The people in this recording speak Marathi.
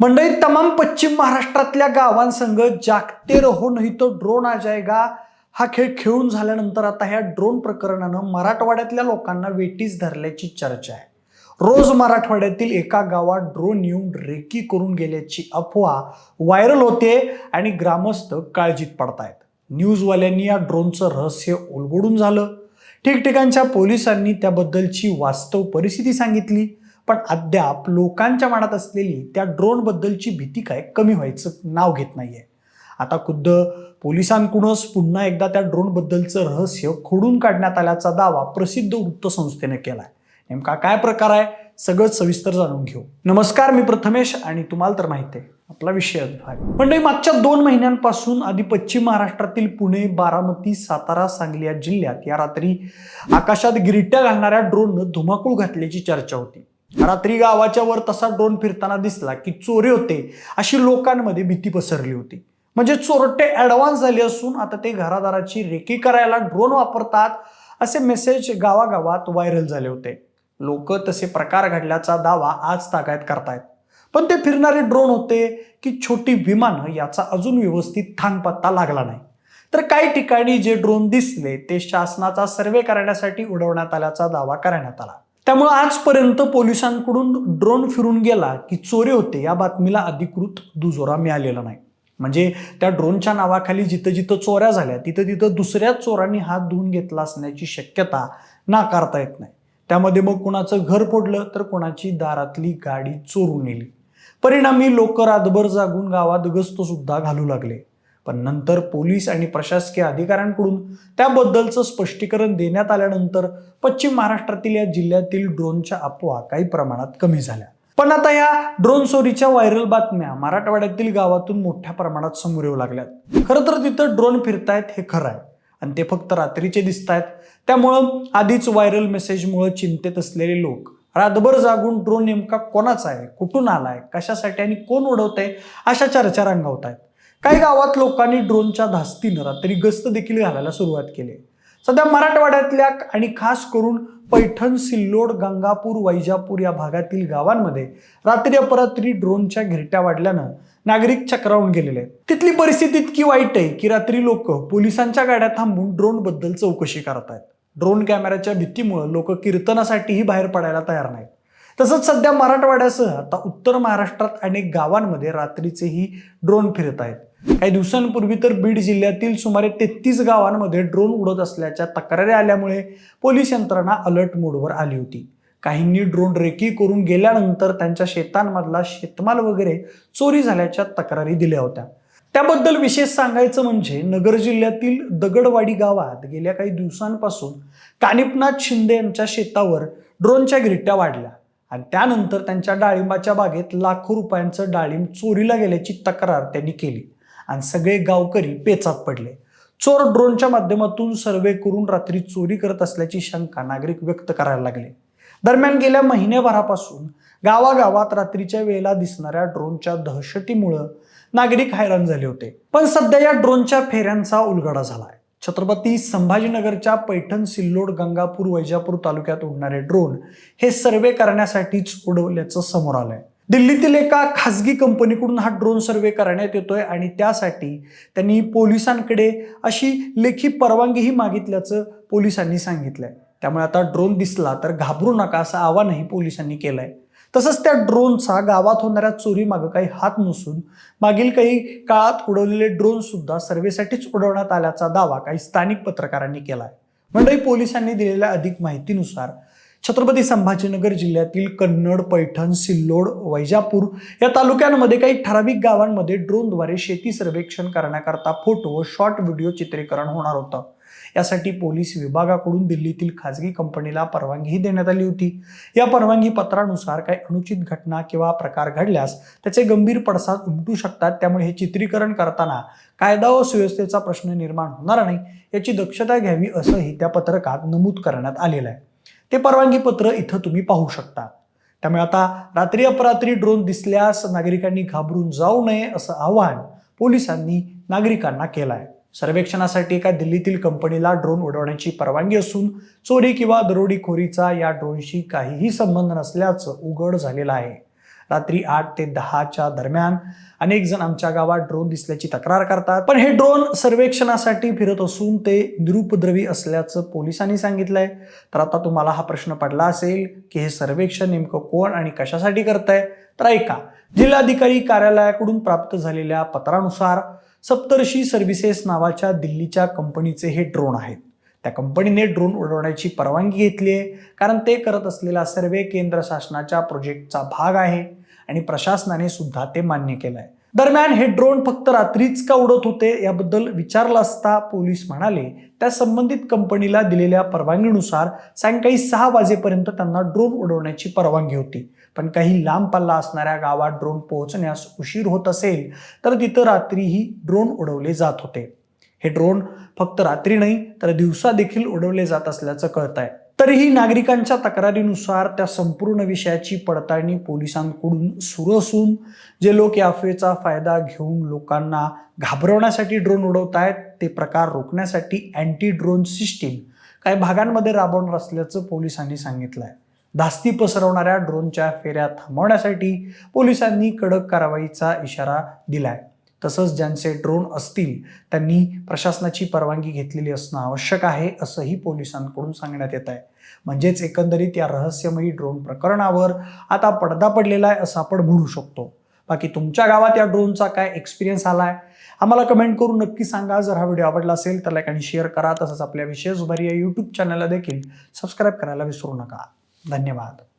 मंडळी तमाम पश्चिम महाराष्ट्रातल्या गावांसंग जागते रहो नाही तो ड्रोन आ जाएगा हा खेळ खेळून झाल्यानंतर आता ह्या ड्रोन प्रकरणानं मराठवाड्यातल्या लोकांना वेटीस धरल्याची चर्चा आहे. रोज मराठवाड्यातील एका गावात ड्रोन येऊन रेकी करून गेल्याची अफवा व्हायरल होते आणि ग्रामस्थ काळजीत पडतायत. न्यूजवाल्यांनी या ड्रोनचं रहस्य उलगडून झालं. ठिकठिकाणच्या पोलिसांनी त्याबद्दलची वास्तव परिस्थिती सांगितली. पण अद्याप लोकांच्या मनात असलेली त्या ड्रोनबद्दलची भीती काय कमी व्हायचं नाव घेत नाहीये. आता खुद्द पोलिसांकडूनच पुन्हा एकदा त्या ड्रोनबद्दलचं रहस्य खोडून काढण्यात आल्याचा दावा प्रसिद्ध वृत्तसंस्थेने केला आहे नेमका काय प्रकार आहे सगळं सविस्तर जाणून घेऊ. नमस्कार मी प्रथमेश आणि तुम्हाला तर माहिती आहे आपला विषय आहे मंडळी मागच्या दोन महिन्यांपासून आधी पश्चिम महाराष्ट्रातील पुणे बारामती सातारा सांगली या जिल्ह्यात या रात्री आकाशात गिरट्या घालणाऱ्या ड्रोननं धुमाकूळ घातल्याची चर्चा होती. रात्री गावाच्या वर तसा ड्रोन फिरताना दिसला की चोरी होते. अशी लोकांमध्ये भीती पसरली होती. म्हणजे चोरटे ऍडव्हान्स झाले असून आता ते घरादाराची रेकी करायला ड्रोन वापरतात असे मेसेज गावागावात व्हायरल झाले होते. लोक तसे प्रकार घडल्याचा दावा आज तागायत करतायत. पण ते फिरणारे ड्रोन होते की छोटी विमानं याचा अजून व्यवस्थित थांगपत्ता लागला नाही. तर काही ठिकाणी जे ड्रोन दिसले ते शासनाचा सर्वे करण्यासाठी उडवण्यात आल्याचा दावा करण्यात आला. त्यामुळे आजपर्यंत पोलिसांकडून ड्रोन फिरून गेला की चोरी होते या बातमीला अधिकृत दुजोरा मिळालेला नाही. म्हणजे त्या ड्रोनच्या नावाखाली जिथं जिथं चोऱ्या झाल्या तिथं तिथं दुसऱ्याच चोरांनी हात धुवून घेतला असण्याची शक्यता नाकारता येत नाही. त्यामध्ये मग कुणाचं घर फोडलं तर कुणाची दारातली गाडी चोरून नेली. परिणामी लोक रातभर जागून गावात गस्त सुद्धा घालू लागले. पण नंतर पोलीस आणि प्रशासकीय अधिकाऱ्यांकडून त्याबद्दलचं स्पष्टीकरण देण्यात आल्यानंतर पश्चिम महाराष्ट्रातील या जिल्ह्यातील ड्रोनच्या अफवा काही प्रमाणात कमी झाल्या. पण आता या ड्रोन चोरीच्या व्हायरल बातम्या मराठवाड्यातील गावातून मोठ्या प्रमाणात समोर येऊ लागल्यात. खरं तर तिथं ड्रोन फिरतायत हे खरं आहे. आणि ते फक्त रात्रीचे दिसत आहेत त्यामुळं आधीच व्हायरल मेसेजमुळं चिंतेत असलेले लोक रातभर जागून ड्रोन नेमका कोणाचा आहे? कुठून आलाय? कशासाठी आणि कोण उडवतंय? अशा चर्चा रंगवत आहेत काही गावात लोकांनी ड्रोनच्या धास्तीनं रात्री गस्त देखील घालायला सुरुवात केली. सध्या मराठवाड्यातल्या आणि खास करून पैठण सिल्लोड गंगापूर वैजापूर या भागातील गावांमध्ये रात्री अपरात्री ड्रोनच्या घिरट्या वाढल्यानं नागरिक चक्रावून गेलेले. आहेत तिथली परिस्थिती इतकी वाईट आहे की रात्री लोक पोलिसांच्या गाड्या थांबून ड्रोनबद्दल चौकशी करत आहेत ड्रोन कॅमेऱ्याच्या भीतीमुळे लोक कीर्तनासाठीही बाहेर पडायला तयार नाहीत. तसंच सध्या मराठवाड्यासह आता उत्तर महाराष्ट्रात अनेक गावांमध्ये रात्रीचेही ड्रोन फिरत आहेत. काही दिवसांपूर्वी तर बीड जिल्ह्यातील सुमारे तेहतीस गावांमध्ये ड्रोन उडत असल्याच्या तक्रारी आल्यामुळे पोलीस यंत्रणा अलर्ट मोडवर आली होती. काहींनी ड्रोन रेकी करून गेल्यानंतर त्यांच्या शेतांमधला शेतमाल वगैरे चोरी झाल्याच्या तक्रारी दिल्या होत्या. त्याबद्दल विशेष सांगायचं म्हणजे नगर जिल्ह्यातील दगडवाडी गावात गेल्या काही दिवसांपासून कानिपनाथ शिंदे यांच्या शेतावर ड्रोनच्या गिरट्या वाढल्या. आणि त्यानंतर त्यांच्या डाळिंबाच्या बागेत लाखो रुपयांचं डाळिंब चोरीला गेल्याची तक्रार त्यांनी केली. आणि सगळे गावकरी पेचात पडले. चोर ड्रोनच्या माध्यमातून सर्वे करून रात्री चोरी करत असल्याची शंका नागरिक व्यक्त करायला लागले. दरम्यान गेल्या महिन्याभरापासून गावागावात रात्रीच्या वेळेला दिसणाऱ्या ड्रोनच्या दहशतीमुळं नागरिक हैराण झाले होते. पण सध्या या ड्रोनच्या फेऱ्यांचा उलगडा झालाय. छत्रपती संभाजीनगरच्या पैठण सिल्लोड गंगापूर वैजापूर तालुक्यात उडणारे ड्रोन हे सर्वे करण्यासाठीच उडवल्याचं समोर आलंय. दिल्लीतील एका खासगी कंपनीकडून हा ड्रोन सर्वे करण्यात येतोय आणि त्यासाठी त्यांनी पोलिसांकडे अशी लेखी परवानगीही मागितल्याचं पोलिसांनी सांगितलंय. त्यामुळे आता ड्रोन दिसला तर घाबरू नका असं आवाहनही पोलिसांनी केलंय. तसंच त्या ड्रोनचा गावात होणाऱ्या चोरी मागं काही हात नसून मागील काही काळात उडवलेले ड्रोन सुद्धा सर्वेसाठीच उडवण्यात आल्याचा दावा काही स्थानिक पत्रकारांनी केलाय. मंडळी पोलिसांनी दिलेल्या अधिक माहितीनुसार छत्रपती संभाजीनगर जिल्ह्यातील कन्नड पैठण सिल्लोड वैजापूर या तालुक्यांमध्ये काही ठराविक गावांमध्ये ड्रोनद्वारे शेती सर्वेक्षण करण्याकरता फोटो व शॉर्ट व्हिडिओ चित्रीकरण होणार होतं. यासाठी पोलीस विभागाकडून दिल्लीतील खाजगी कंपनीला परवानगीही देण्यात आली होती. या परवानगी पत्रानुसार काही अनुचित घटना किंवा प्रकार घडल्यास त्याचे गंभीर पडसाद उमटू शकतात. त्यामुळे हे चित्रीकरण करताना कायदा व सुव्यवस्थेचा प्रश्न निर्माण होणार नाही याची दक्षता घ्यावी असंही त्या पत्रकात नमूद करण्यात आलेलं आहे. ते परवानगी पत्र इथं तुम्ही पाहू शकता. त्यामुळे आता रात्री अपरात्री ड्रोन दिसल्यास नागरिकांनी घाबरून जाऊ नये असं आवाहन पोलिसांनी नागरिकांना केलं आहे. सर्वेक्षणासाठी एका दिल्लीतील कंपनीला ड्रोन उडवण्याची परवानगी असून चोरी किंवा दरोडीखोरीचा या ड्रोनशी काहीही संबंध नसल्याचं उघड झालेलं आहे. रात्री आठ ते दहाच्या दरम्यान अनेक जण आमच्या गावात ड्रोन दिसल्याची तक्रार करतात. पण हे ड्रोन सर्वेक्षणासाठी फिरत असून ते निरुपद्रवी असल्याचं पोलिसांनी सांगितलंय. तर आता तुम्हाला हा प्रश्न पडला असेल की हे सर्वेक्षण नेमकं कोण आणि कशासाठी करतंय? तर ऐका. जिल्हाधिकारी कार्यालयाकडून प्राप्त झालेल्या पत्रानुसार सप्तर्षी सर्व्हिसेस नावाच्या दिल्लीच्या कंपनीचे हे ड्रोन आहेत. त्या कंपनीने ड्रोन उडवण्याची परवानगी घेतली आहे कारण ते करत असलेला सर्वे केंद्र शासनाच्या प्रोजेक्टचा भाग आहे आणि प्रशासनाने सुद्धा ते मान्य केलं आहे दरम्यान हे ड्रोन फक्त रात्रीच का उडत होते याबद्दल विचारलं असता पोलीस म्हणाले त्या संबंधित कंपनीला दिलेल्या परवानगीनुसार सायंकाळी सहा वाजेपर्यंत त्यांना ड्रोन उडवण्याची परवानगी होती. पण काही लांब पल्ला असणाऱ्या गावात ड्रोन पोहोचण्यास उशीर होत असेल तर तिथं रात्रीही ड्रोन उडवले जात होते. हे ड्रोन फक्त रात्री नाही तर दिवसा देखील उडवले जात असल्याचं कळत आहे तरीही नागरिकांच्या तक्रारीनुसार त्या संपूर्ण विषयाची पडताळणी पोलिसांकडून सुरू असून जे लोक या अफवेचा फायदा घेऊन लोकांना घाबरवण्यासाठी ड्रोन उडवत आहेत ते प्रकार रोखण्यासाठी अँटी ड्रोन सिस्टीम काही भागांमध्ये राबवणार असल्याचं पोलिसांनी सांगितलं आहे धास्ती पसरवणाऱ्या ड्रोनच्या फेऱ्या थांबवण्यासाठी पोलिसांनी कडक कारवाईचा इशारा दिला आहे तसंच ज्यांचे ड्रोन असतील त्यांनी प्रशासनाची परवानगी घेतलेली असणं आवश्यक आहे असंही पोलिसांकडून सांगण्यात येत आहे. म्हणजेच एकंदरीत या रहस्यमयी ड्रोन प्रकरणावर आता पडदा पडलेला आहे असं आपण म्हणू शकतो. बाकी तुमच्या गावात या ड्रोनचा काय एक्सपिरियन्स आला आहे आम्हाला कमेंट करून नक्की सांगा. जर हा व्हिडिओ आवडला असेल तर लाईक आणि शेअर करा. तसंच आपल्या विशेष उभारी या यूट्यूब चॅनलला देखील सबस्क्राईब करायला विसरू नका. धन्यवाद.